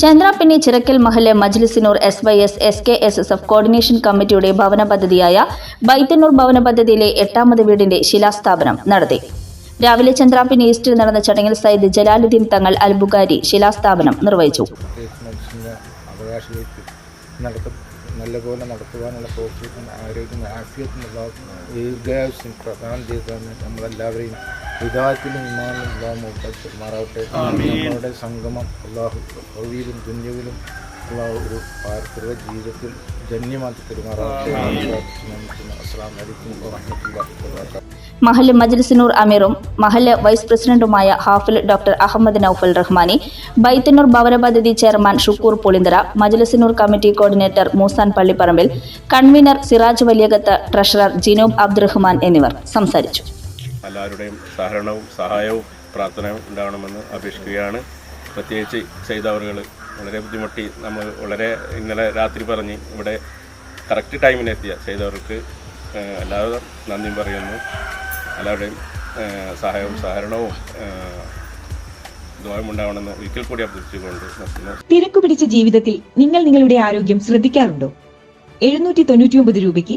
Chandrappinni Chirakkal Mahal Majlisunnoor S Y S S K S S F coordination കമ്മിറ്റിയുടെ ഭവന പദ്ധതിയായ ബൈത്തന്നൂർ ഭവന പദ്ധതിയിലെ എട്ടാമത് വീടിന്റെ ശിലാസ്ഥാപനം നടത്തി. രാവിലെ ചന്ദ്രാപ്പിന്നി ഈസ്റ്റിൽ നടന്ന ചടങ്ങിൽ സയ്യിദ് ജലാലുദ്ദീൻ തങ്ങൾ അൽബുഖാരി ശിലാസ്ഥാപനം നിർവഹിച്ചു. നല്ലപോലെ നടത്തുവാനുള്ള പ്രോത്സാഹനം ആരോഗ്യം ആഫിയത്തിനുള്ള ദീർഘായുസ്യം പ്രദാനം ചെയ്താണ് നമ്മളെല്ലാവരെയും വിധാനത്തിലും ഇമാനും അള്ളാഹു മാറാവട്ടെ നമ്മളുടെ സംഗമം അള്ളാഹു ഭൗതിയിലും ദുന്യവിലും അള്ളാഹു ഒരു പാരമ്പര്യ ജീവിതത്തിൽ ധന്യമാക്കി പെരുമാറാവട്ടെ അസ്സാം വലൈക്കും വാഹമത്തുള്ളാഹി വാബറകാതുഹു. മഹല്ല് മജ്ലിസിനൂർ അമീറും മഹല്ല് വൈസ് പ്രസിഡന്റുമായ ഹാഫിൽ ഡോക്ടർ അഹമ്മദ് നൌഫൽ റഹ്മാനി ബൈത്തന്നൂർ ഭവന പദ്ധതി chairman Shukkoor Pulinthara Majlisunnoor committee coordinator Moosan Pallipparambil convener Siraj Valiyakath treasurer Jinob Abdurahman എന്നിവർ സംസാരിച്ചു. എല്ലാവരുടെയും സഹകരണവും സഹായവും പ്രാർത്ഥനയും ഉണ്ടാകണമെന്ന് അപേക്ഷിക്കുകയാണ്. പ്രത്യേകിച്ച് ചെയ്തവറുകൾ വളരെ ബുദ്ധിമുട്ടി നമ്മൾ വളരെ ഇന്നലെ രാത്രി പറഞ്ഞ് ഇവിടെ കറക്റ്റ് ടൈമിനെത്തിയ ചെയ്തവർക്ക് എല്ലാവരും നന്ദിയും പറയുന്നു. എല്ലാവരുടെയും സഹായവും സഹകരണവും തിരക്കു പിടിച്ച ജീവിതത്തിൽ നിങ്ങൾ നിങ്ങളുടെ ആരോഗ്യം ശ്രദ്ധിക്കാറുണ്ടോ? എഴുന്നൂറ്റി തൊണ്ണൂറ്റിയൊമ്പത് രൂപയ്ക്ക്